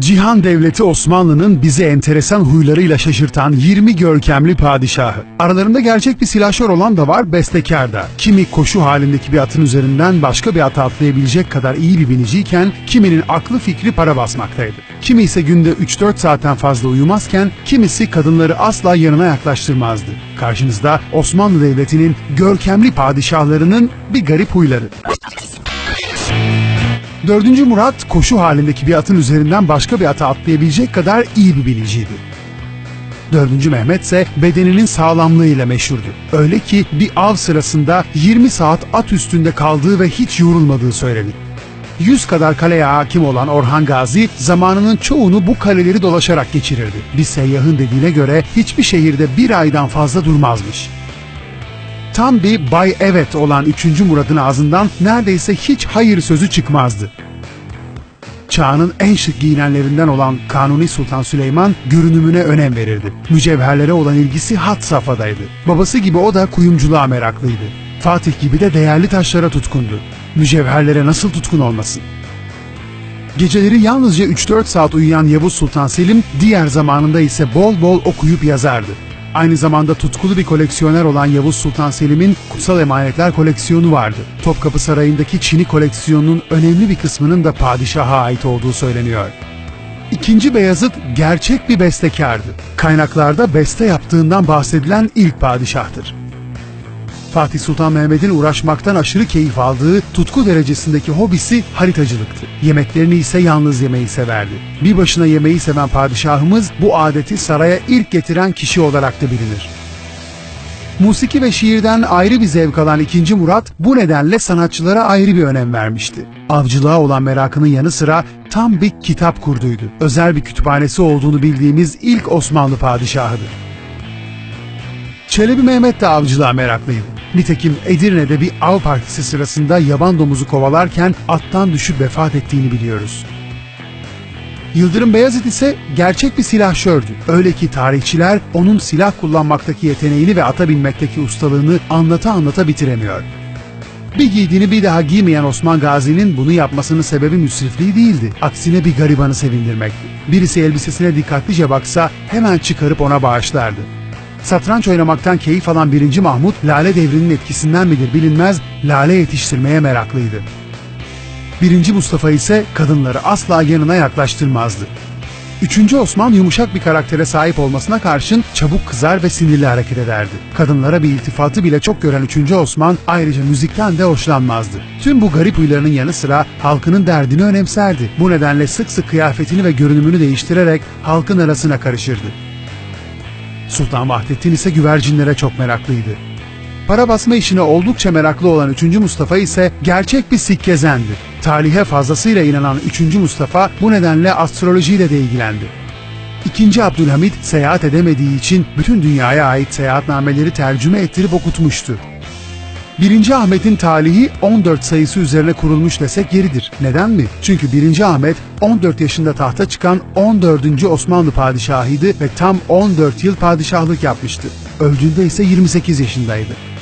Cihan Devleti Osmanlı'nın bizi enteresan huylarıyla şaşırtan 20 görkemli padişahı. Aralarında gerçek bir silahşör olan da var, bestekar da. Kimi koşu halindeki bir atın üzerinden başka bir ata atlayabilecek kadar iyi bir biniciyken, kiminin aklı fikri para basmaktaydı. Kimi ise günde 3-4 saatten fazla uyumazken, kimisi kadınları asla yanına yaklaştırmazdı. Karşınızda Osmanlı Devleti'nin görkemli padişahlarının bir garip huyları. 4. Murat koşu halindeki bir atın üzerinden başka bir ata atlayabilecek kadar iyi bir biniciydi. 4. Mehmet ise bedeninin sağlamlığıyla meşhurdu. Öyle ki bir av sırasında 20 saat at üstünde kaldığı ve hiç yorulmadığı söylenir. 100 kadar kaleye hakim olan Orhan Gazi zamanının çoğunu bu kaleleri dolaşarak geçirirdi. Bir seyyahın dediğine göre hiçbir şehirde bir aydan fazla durmazmış. Tam bir Bay Evet olan 3. Murad'ın ağzından neredeyse hiç hayır sözü çıkmazdı. Çağının en şık giyinenlerinden olan Kanuni Sultan Süleyman görünümüne önem verirdi. Mücevherlere olan ilgisi hat safhadaydı. Babası gibi o da kuyumculuğa meraklıydı. Fatih gibi de değerli taşlara tutkundu. Mücevherlere nasıl tutkun olmasın? Geceleri yalnızca 3-4 saat uyuyan Yavuz Sultan Selim diğer zamanında ise bol bol okuyup yazardı. Aynı zamanda tutkulu bir koleksiyoner olan Yavuz Sultan Selim'in kutsal emanetler koleksiyonu vardı. Topkapı Sarayı'ndaki Çin'i koleksiyonunun önemli bir kısmının da padişaha ait olduğu söyleniyor. İkinci Beyazıt gerçek bir bestekardı. Kaynaklarda beste yaptığından bahsedilen ilk padişahtır. Fatih Sultan Mehmet'in uğraşmaktan aşırı keyif aldığı tutku derecesindeki hobisi haritacılıktı. Yemeklerini ise yalnız yemeyi severdi. Bir başına yemeği seven padişahımız bu adeti saraya ilk getiren kişi olarak da bilinir. Musiki ve şiirden ayrı bir zevk alan 2. Murat bu nedenle sanatçılara ayrı bir önem vermişti. Avcılığa olan merakının yanı sıra tam bir kitap kurduydu. Özel bir kütüphanesi olduğunu bildiğimiz ilk Osmanlı padişahıdır. Çelebi Mehmet de avcılığa meraklıydı. Nitekim Edirne'de bir av partisi sırasında yaban domuzu kovalarken attan düşüp vefat ettiğini biliyoruz. Yıldırım Beyazıt ise gerçek bir silahşördü. Öyle ki tarihçiler onun silah kullanmaktaki yeteneğini ve ata binmekteki ustalığını anlata anlata bitiremiyor. Bir giydiğini bir daha giymeyen Osman Gazi'nin bunu yapmasının sebebi müsrifliği değildi. Aksine bir garibanı sevindirmekti. Birisi elbisesine dikkatlice baksa hemen çıkarıp ona bağışlardı. Satranç oynamaktan keyif alan 1. Mahmut, Lale devrinin etkisinden midir bilinmez, lale yetiştirmeye meraklıydı. 1. Mustafa ise kadınları asla yanına yaklaştırmazdı. 3. Osman yumuşak bir karaktere sahip olmasına karşın çabuk kızar ve sinirli hareket ederdi. Kadınlara bir iltifatı bile çok gören 3. Osman ayrıca müzikten de hoşlanmazdı. Tüm bu garip huylarının yanı sıra halkının derdini önemserdi. Bu nedenle sık sık kıyafetini ve görünümünü değiştirerek halkın arasına karışırdı. Sultan Vahdettin ise güvercinlere çok meraklıydı. Para basma işine oldukça meraklı olan 3. Mustafa ise gerçek bir sikkezendi. Talihe fazlasıyla inanan 3. Mustafa bu nedenle astrolojiyle de ilgilendi. 2. Abdülhamit seyahat edemediği için bütün dünyaya ait seyahatnameleri tercüme ettirip okutmuştu. 1. Ahmet'in talihi 14 sayısı üzerine kurulmuş desek yeridir. Neden mi? Çünkü 1. Ahmet 14 yaşında tahta çıkan 14. Osmanlı padişahıydı ve tam 14 yıl padişahlık yapmıştı. Öldüğünde ise 28 yaşındaydı.